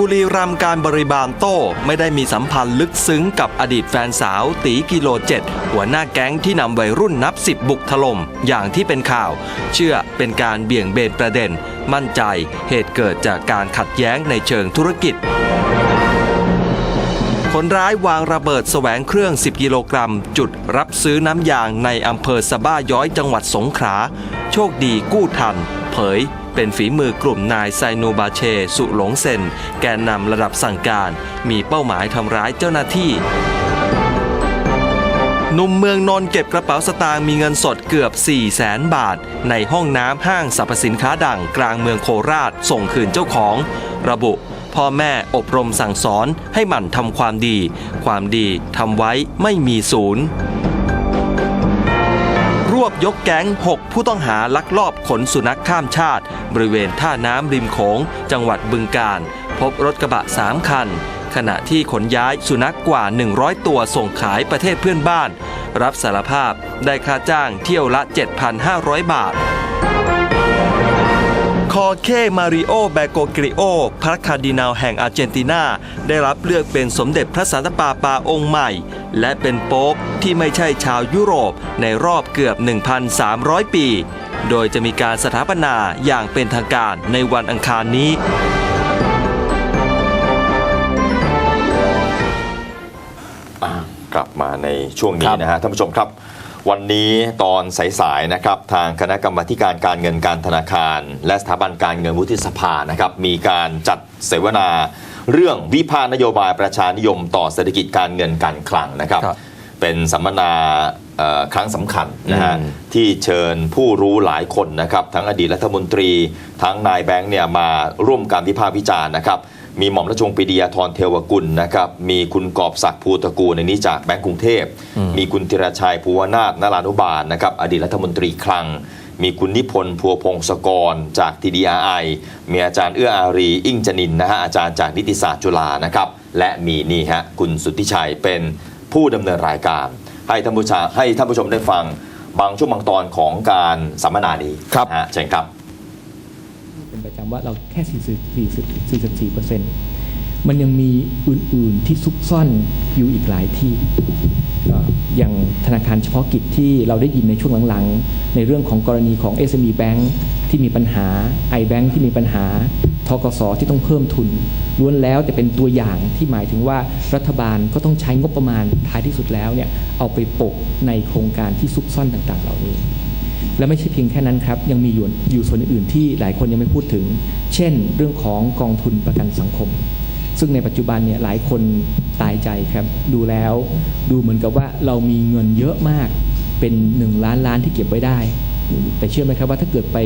บุรีรัมย์การบริบาลโต้ไม่ได้มีสัมพันธ์ลึกซึ้งกับอดีตแฟนสาวตีกิโลเจ็ดหัวหน้าแก๊งที่นำวัยรุ่นนับสิบบุกถล่มอย่างที่เป็นข่าว เชื่อเป็นการเบี่ยงเบนประเด็น มั่นใจเหตุเกิดจากการขัดแย้งในเชิงธุรกิจคนร้ายวางระเบิดแสวงเครื่อง 10 กิโลกรัม จุดรับซื้อน้ำยางในอำเภอสะบ้าย้อยจังหวัดสงขลา โชคดีกู้ทัน เผย เป็นฝีมือกลุ่มนายไซนูบาเช สุหลงเซน แกนนำระดับสั่งการ มีเป้าหมายทำร้ายเจ้าหน้าที่หนุ่มเมืองนนท์เก็บกระเป๋าสตางค์มีเงินสดเกือบ 4 0 0แสนบาท ในห้องน้ำห้างสรรพสินค้าดังกลางเมืองโคราชส่งคืนเจ้าของ ระบุ พ่อแม่อบรมสั่งสอนให้หมั่นทำความดี ความดีทำไว้ไม่มีศูนย์ วบยกแก๊ง 6 ผู้ต้องหาลักลอบขนสุนัขข้ามชาติ บริเวณท่าน้ำริมโขง จังหวัดบึงการ พบรถกระบะ 3 คัน ขณะที่ขนย้ายสุนัขกว่า 100 ตัวส่งขายประเทศเพื่อนบ้าน รับสารภาพได้ค่าจ้างเที่ยวละ 7,500 บาท คอเคมาริโอแบโกกริโอ พระคาร์ดินัลแห่งอาร์เจนตินา ได้รับเลือกเป็นสมเด็จพระสันตะปาปาองค์ใหม่ และเป็นโป๊ปที่ไม่ใช่ชาวยุโรปในรอบเกือบ 1,300 ปี โดยจะมีการสถาปนาอย่างเป็นทางการในวันอังคารนี้กลับมาในช่วงนี้นะฮะท่านผู้ชมครับ วันนี้ตอนสายๆนะครับทางคณะกรรมาธิการการเงินการธนาคาร และสถาบันการเงินวุฒิสภานะครับมีการจัดเสวนา เรื่องวิพากษ์นโยบายประชานิยมต่อเศรษฐกิจการเงินการคลังนะครับครับเป็นสัมมนาเอ่อครั้งสำคัญนะฮะอืมที่เชิญผู้รู้หลายคนนะครับทั้งอดีตรัฐมนตรี ทั้งนายแบงค์เนี่ยมาร่วมการวิพากษ์วิจารณ์นะครับ มีหม่อมราชวงศ์ปรีดียาธรเทวกุลนะครับ มีคุณกอบศักดิ์ภูตระกูลในนี้จากแบงก์กรุงเทพ มีคุณธีรชัยภูวนาถนารานุบาลนะครับ อดีตรัฐมนตรีคลัง มีคุณนิพนธ์พัวพงศกรจาก TDRI มีอาจารย์เอื้ออารีอิ่งจนินนะฮะอาจารย์จากนิติศาสตร์จุฬานะครับ และมีนี่ฮะคุณสุทธิชัยเป็นผู้ดำเนินรายการ ให้ท่านผู้ชมให้ท่านผู้ชมได้ฟังบางช่วงบางตอนของการสัมมนานี้ครับนะฮะเชิญครับ เป็นประจำว่าเราแค่ 40 44เปอร์เซ็นต์มันยังมีอื่น ๆ ที่ซุกซ่อนอยู่อีกหลายที่ อย่างธนาคารเฉพาะกิจที่เราได้ยินในช่วงหลัง ๆ ในเรื่องของกรณีของ SME Bank ที่มีปัญหา iBank ที่มีปัญหาทกสที่ต้องเพิ่มทุนล้วนแล้วแต่เป็นตัวอย่างที่หมายถึงว่ารัฐบาลก็ต้องใช้งบประมาณท้ายที่สุดแล้วเนี่ยเอาไปปะในโครงการที่ซุกซ่อนต่างๆ เหล่านี้ และไม่ใช่เพียงแค่นั้นครับ ยังมีอยู่อยู่ส่วนอื่นๆที่หลายคนยังไม่พูดถึง เช่น เรื่องของกองทุนประกันสังคม ซึ่งในปัจจุบันเนี่ยหลายคนตายใจครับ ดูแล้วดูเหมือนกับว่าเรามีเงินเยอะมากเป็นหนึ่งล้านล้านที่เก็บไว้ได้ แต่เชื่อไหมครับว่าถ้าเกิดไป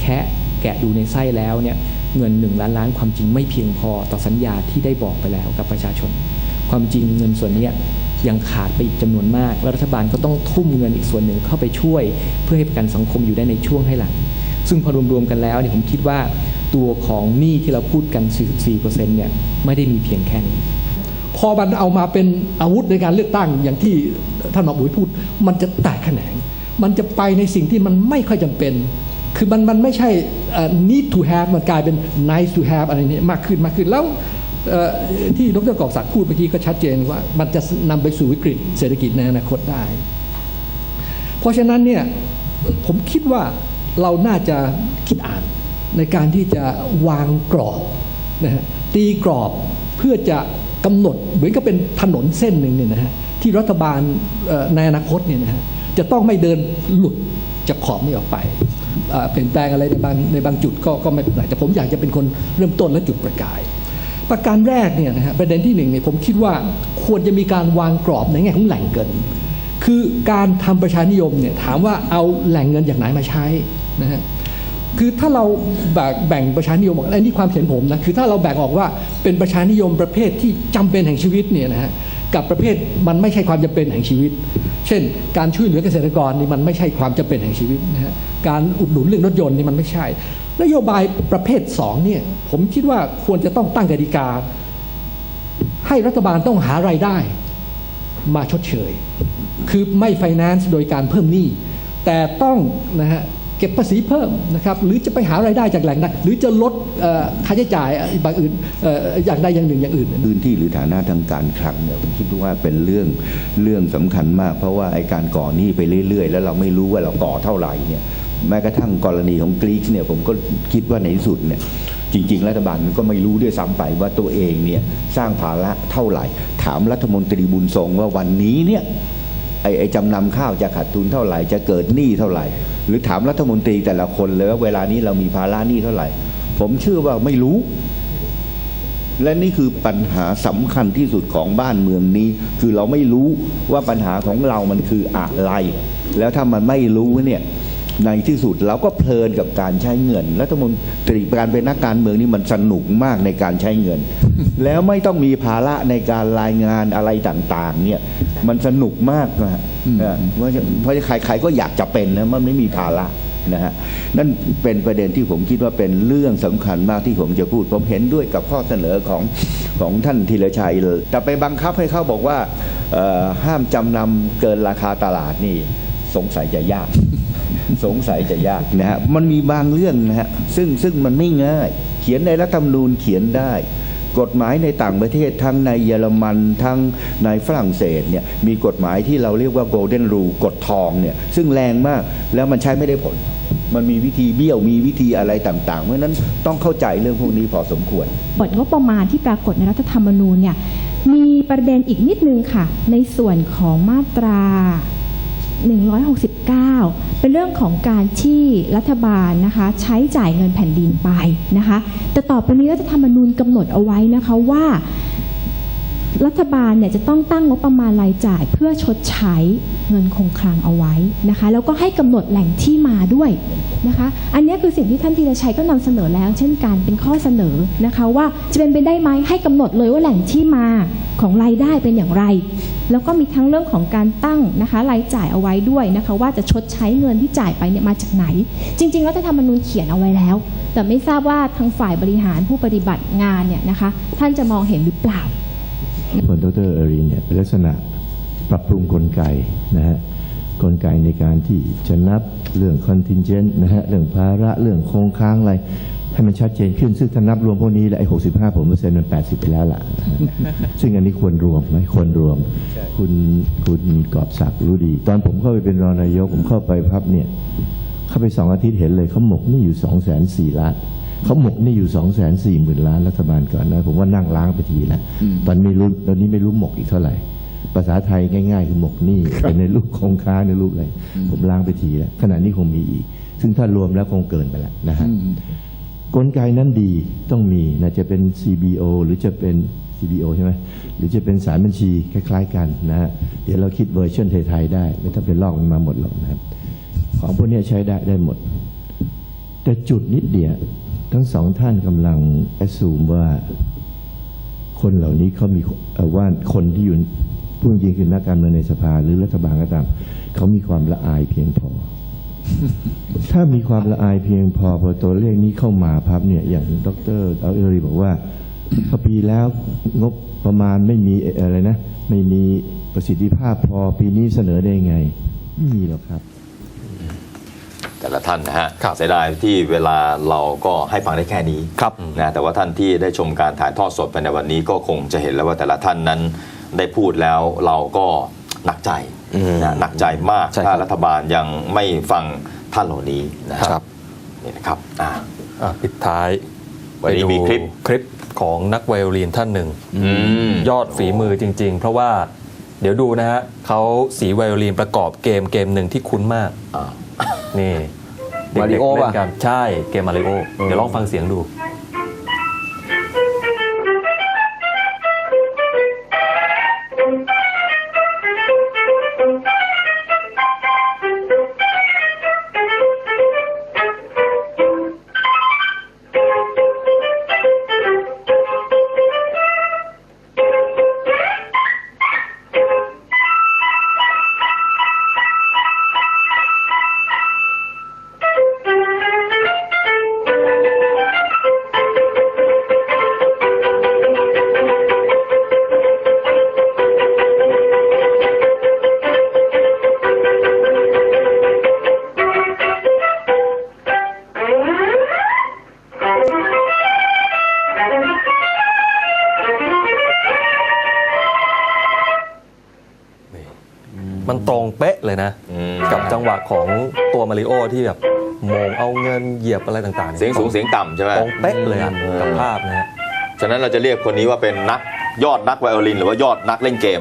แคะแกะดูในไส้แล้วเนี่ยเงินหนึ่งล้านล้านความจริงไม่เพียงพอต่อสัญญาที่ได้บอกไปแล้วกับประชาชน ความจริงเงินส่วนนี้ ยังขาดไปอีกจำนวนมาก รัฐบาลก็ต้องทุ่มเงินอีกส่วนหนึ่งเข้าไปช่วย เพื่อให้ประกันสังคมอยู่ได้ในช่วงให้หลัง ซึ่งพอรวมๆกันแล้วเนี่ยผมคิดว่าตัวของหนี้ที่เราพูดกัน 44%เนี่ยไม่ได้มีเพียงแค่นี้พอมันเอามาเป็นอาวุธในการเลือกตั้งอย่างที่ท่านหมอบุ๋ยพูด มันจะแตกแขนง มันจะไปในสิ่งที่มันไม่ค่อยจำเป็น คือมันมันไม่ใช่ need to have มันกลายเป็น nice to have อะไรนี้มากขึ้นมากขึ้นแล้ว ที่ดรกอบศักดิ์พูดเมื่อกี้ก็ชัดเจนว่ามันจะนำไปสู่วิกฤตเศรษฐกิจในอนาคตได้ เพราะฉะนั้นเนี่ยผมคิดว่าเราน่าจะคิดอ่านในการที่จะวางกรอบนะฮะตีกรอบเพื่อจะกำหนดเหมือนกับเป็นถนนเส้นหนึ่งเนี่ยนะฮะที่รัฐบาลในอนาคตเนี่ยนะฮะจะต้องไม่เดินหลุดจากขอบนี้ออกไปเปลี่ยนแปลงอะไรในบางในบางจุดก็ก็ไม่เป็นไรแต่ผมอยากจะเป็นคนเริ่มต้นและจุดประกาย ประการแรกเนี่ยนะฮะประเด็นที่หนึ่งเนี่ยผมคิดว่าควรจะมีการวางกรอบในแง่ของแหล่งเงิน คือการทำประชานิยมเนี่ยถามว่าเอาแหล่งเงินจากไหนมาใช้นะฮะคือถ้าเราแบ่งแบ่งประชานิยมออกอันนี้ความเห็นผมนะคือถ้าเราแบ่งออกว่าเป็นประชานิยมประเภทที่จำเป็นแห่งชีวิตเนี่ยนะฮะกับประเภทมันไม่ใช่ความจำเป็นแห่งชีวิต เช่น การช่วยเหลือเกษตรกรนี่มันไม่ใช่ความจำเป็นแห่งชีวิตนะฮะการอุดหนุนเรื่องรถยนต์นี่มันไม่ใช่ นโยบายประเภทสองเนี่ยผมคิดว่าควรจะต้องตั้งกติกา ให้รัฐบาลต้องหารายได้ มาชดเชย คือไม่ไฟแนนซ์โดยการเพิ่มหนี้ แต่ต้องนะฮะเก็บภาษีเพิ่มนะครับหรือจะไปหารายได้จากแหล่งใดหรือจะลดค่าใช้จ่ายบางอื่นออย่างใดอย่างหนึ่งอย่างอื่นพื้นที่หรือฐานะทางการคลังเนี่ยผมคิดว่าเป็นเรื่องเรื่องสำคัญมาก เพราะว่าไอการก่อหนี้ไปเรื่อย ๆ แล้วเราไม่รู้ว่าเราก่อเท่าไหร่เนี่ย แม้กระทั่งกรณีของกรีซเนี่ยผมก็คิดว่าในที่สุดเนี่ยจริง ๆ รัฐบาลก็ไม่รู้ด้วยซ้ำไปว่าตัวเองเนี่ยสร้างภาระเท่าไหร่ ถามรัฐมนตรีบุญทรงว่าวันนี้เนี่ยไอ้ไอ้จำนำข้าวจะขาดทุนเท่าไหร่ จะเกิดหนี้เท่าไหร่ หรือถามรัฐมนตรีแต่ละคนเลยว่าเวลานี้เรามีภาระหนี้เท่าไหร่ ผมเชื่อว่าไม่รู้ และนี่คือปัญหาสำคัญที่สุดของบ้านเมืองนี้ คือเราไม่รู้ว่าปัญหาของเรามันคืออะไร แล้วถ้ามันไม่รู้เนี่ย ในที่สุดเราก็เพลินกับการใช้เงินรัฐมนตรีการเป็นนักการเมืองนี่มันสนุกมากในการใช้เงิน แล้วไม่ต้องมีภาระในการรายงานอะไรต่างๆ เนี่ยมันสนุกมากนะฮะนะเพราะเพราะใครๆก็อยากจะเป็นนะมันไม่มีภาระนะฮะนั่นเป็นประเด็นที่ผมคิดว่าเป็นเรื่องสำคัญมากที่ผมจะพูด ผมเห็นด้วยกับข้อเสนอของของท่านธีรชัยเลยแต่ไปบังคับให้เขาบอกว่าเอ่อห้ามจำนำเกินราคาตลาดนี่สงสัยจะยาก สงสัยจะยากนะฮะมันมีบางเรื่องนะฮะซึ่งซึ่งมันไม่ง่าย เขียนในรัฐธรรมนูญเขียนได้ กฎหมายในต่างประเทศทั้งในเยอรมันทั้งในฝรั่งเศสเนี่ยมีกฎหมายที่เราเรียกว่า golden rule กฎทองเนี่ยซึ่งแรงมากแล้วมันใช้ไม่ได้ผล มันมีวิธีเบี้ยวมีวิธีอะไรต่างๆ เพราะฉะนั้นต้องเข้าใจเรื่องพวกนี้พอสมควร บทงบประมาณที่ปรากฏในรัฐธรรมนูญเนี่ยมีประเด็นอีกนิดนึงค่ะ ในส่วนของมาตรา 169 เป็นเรื่องของการที่รัฐบาลนะคะใช้จ่ายเงินแผ่นดินไปนะคะแต่ต่อไปนี้รัฐธรรมนูญกำหนดเอาไว้นะคะว่า รัฐบาลเนี่ยจะต้องตั้งงบประมาณรายจ่าย เพื่อชดใช้เงินคงคลังเอาไว้นะคะแล้วก็ให้กำหนดแหล่งที่มาด้วยนะคะอันนี้คือสิ่งที่ท่านธีรชัยก็นำเสนอแล้ว เช่นกันเป็นข้อเสนอนะคะว่าจะเป็นไปได้ไหมให้กำหนดเลยว่าแหล่งที่มาของรายได้เป็นอย่างไร แล้วก็มีทั้งเรื่องของการตั้งนะคะรายจ่ายเอาไว้ด้วยนะคะ ว่าจะชดใช้เงินที่จ่ายไปเนี่ยมาจากไหน จริงๆรัฐธรรมนูญเขียนเอาไว้แล้ว แต่ไม่ทราบว่าทางฝ่ายบริหารผู้ปฏิบัติงานเนี่ยนะคะ ท่านจะมองเห็นหรือเปล่าคนดรเอรีเนี่ยเป็นลักษณะปรับปรุงกลไกนะฮะกลไกในการที่จะนับเรื่อง contingent นะฮะเรื่องภาระเรื่องโครงค้างอะไร ให้มันชัดเจนขึ้นซึ่งถ้านับรวมพวกนี้แล้วไอ้หกสิบห้าผมเปอร์เซ็นต์มันแปดสิบไปแล้วล่ะ ซึ่งอันนี้ควรรวมไหมควรรวม คุณคุณกอบศักดิ์รู้ดี ตอนผมเข้าไปเป็นรองนายกผมเข้าไปพับเนี่ยเข้าไปสองอาทิตย์เห็นเลยเขาหมกหนี่อยู่สองแสนสี่ล้านเขาหมกหนี่อยู่สองแสนสี่หมื่นล้านรัฐบาลก่อนนะผมว่านั่งล้างไปทีแล้วตอนไม่รู้ตอนนี้ไม่รู้หมกอีกเท่าไหร่ ภาษาไทยง่ายๆคือหมกหนี้เป็นในรูปโครงค้างในรูปอะไรผมล้างไปทีแล้วขณะนี้คงมีอีก ซึ่งถ้ารวมแล้วคงเกินไปแล้วนะฮะ กลไกนั้นดีต้องมีนะจะเป็น CBO หรือจะเป็น CBO ใช่ไหมหรือจะเป็นสารบัญชีคล้าย ๆ กันนะฮะเดี๋ยวเราคิดเวอร์ชันไทยๆได้ ไม่ต้องเป็นลอกมันมาหมดหรอกนะครับ ของพวกนี้ใช้ได้ได้หมด แต่จุดนิดเดียวทั้งสองท่านกำลังแอสซูมว่าคนเหล่านี้เขามีว่าคนที่อยู่ผู้จริงคือนักการเมืองในสภาหรือรัฐบาลก็ตามเขามีความละอายเพียงพอ ถ้ามีความละอายเพียงพอพอตัวเลขนี้เข้ามาพับเนี่ยอย่างดรเอาเอรีบอกว่าพอปีแล้วงบประมาณไม่มีเอ่ออะไรนะ ไม่มีประสิทธิภาพพอปีนี้เสนอได้ไง ไม่มีหรอกครับ แต่ละท่านนะฮะครับเสียดายที่เวลาเราก็ให้ฟังได้แค่นี้ครับนะแต่ว่าท่านที่ได้ชมการถ่ายทอดสดไปในวันนี้ก็คงจะเห็นแล้วว่าแต่ละท่านนั้นได้พูดแล้วเราก็หนักใจอืม นะหนักใจมากใช่ครับ ถ้ารัฐบาลยังไม่ฟังท่านเหล่านี้นะฮะครับนี่นะครับอ่า อะปิดท้ายวันนี้ไปดูมีคลิป คลิปของนักไวโอลินท่านหนึ่ง อืม ยอดฝีมือจริง ๆ เพราะว่าเดี๋ยวดูนะฮะเขาสีไวโอลินประกอบเกมเกมหนึ่งที่คุ้นมาก อ่า นี่มาริเด็กโอๆเล่ป่ะ นกันใช่เกมมาริโอเดี๋ยวลองฟังเสียงดู กับจังหวะของตัวมาริโอที่แบบโมงเอาเงินเหยียบอะไรต่างๆเสียงสูงเสียงต่ำใช่ไหมตรงเป๊ะเลยอะอืมกับภาพนะฮะฉะนั้นเราจะเรียกคนนี้ว่าเป็นนักยอดนักไวโอลิน หรือว่ายอดนักเล่นเกม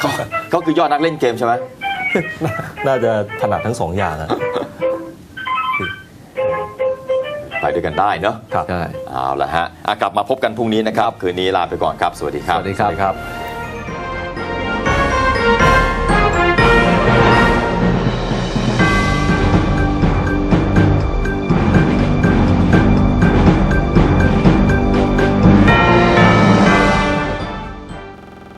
เขาเขาคือยอดนักเล่นเกมใช่ไหมน่าจะถนัดทั้งสองอย่างอะไปด้วยกันได้เนอะครับเอาละฮะอะกลับมาพบกันพรุ่งนี้นะครับ คืนนี้ลาไปก่อนครับ สวัสดีครับ สวัสดีครับ